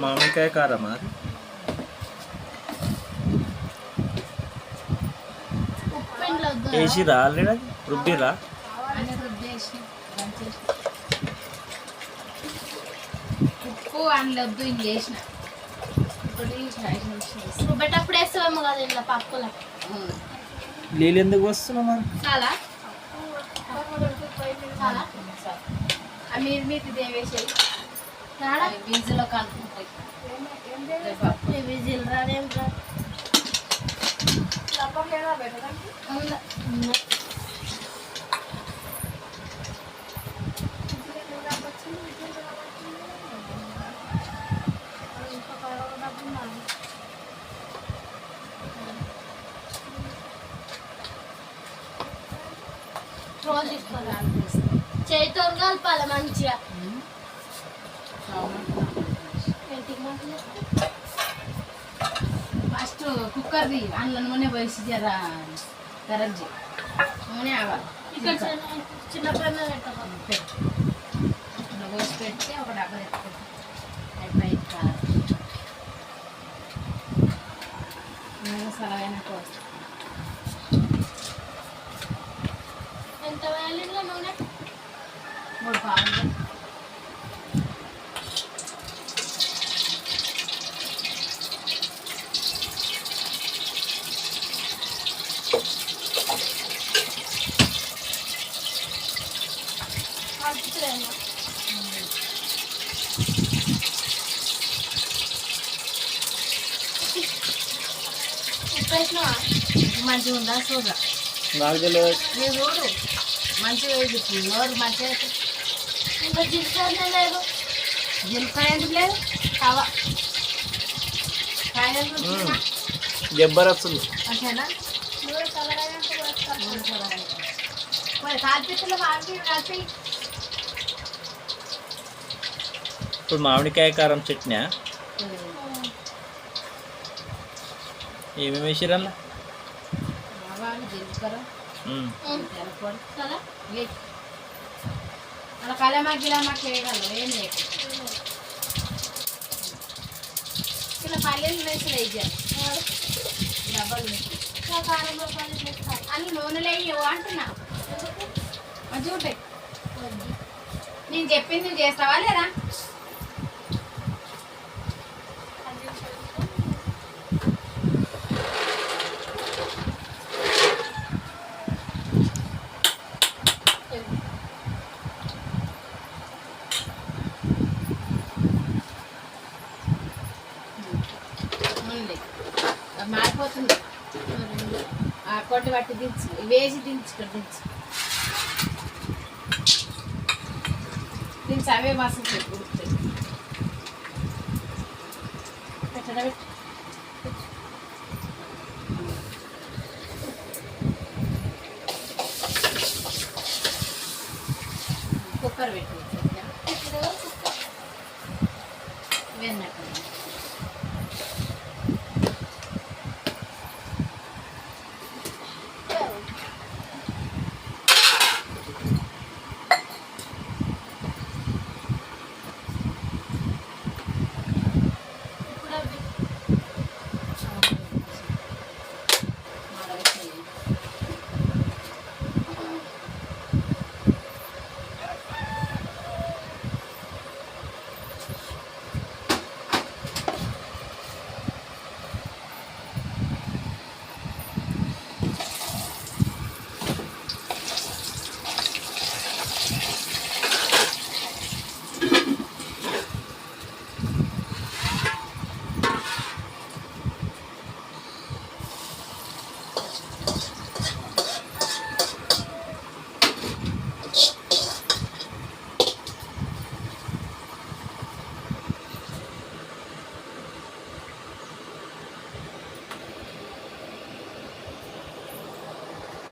మామిడికాయ కారమా? వేసిరా ఆల్రెడీ? రుబ్బిరా? ఉప్పు అందులో వద్దు ఇంక వేసిన. రుబ్బేటప్పుడు వేస్తావేమో కదా ఇంట్లో పప్పులో. నీళ్ళు ఎందుకు వస్తున్నావు చాలా. చాలా. మీరు వేసేది రాడా బీజులో కలుపుకుంటాయి. ఈ విజిల్ రాదేం రా తీసుకోవాలి చేతితో కలపాలి మంచిగా. ఫస్ట్ కుక్కర్ది అందులో నూనె పోసి జర కరజ్జి నూనె ఆవాలి. ఇక్కడ చిన్న- పోసి పెట్టి ఒక డబ్బా ఎంత వేయాలి ఇందులో నూనె? మూడు పావులు. మంచిగా ఉందా చూడ నాకు తెలియదు. మంచిగా వేసి నోరు మంచిగా ఇంకా జీలకర్ర లేదు. జీలకర్ర ఎందుకు లేదు? తవ. కాల్పి కాల్పి ఇప్పుడు మామిడికాయ కారం చట్నీ ఏమేమి వేసిరల్లా జీలకర్ర అలా కలమాకి ఏం లేదు ఇలా పల్లెలు వేసి వేయాలి డబ్బాలు అన్ని నూనెలు వేయవు అంటున్నా మంచిగా ఉంటాయి నేను చెప్పింది నువ్వు చేస్తావా లేదా? సరిపోతుంది కొట్ట పట్టి దించు వేసి దించుకో దించు. దించు అవే మాసం ఉడుకుతాయి పెట్టడబెట్టు కుక్కర్ పెట్టు వెన్నట్టు よし。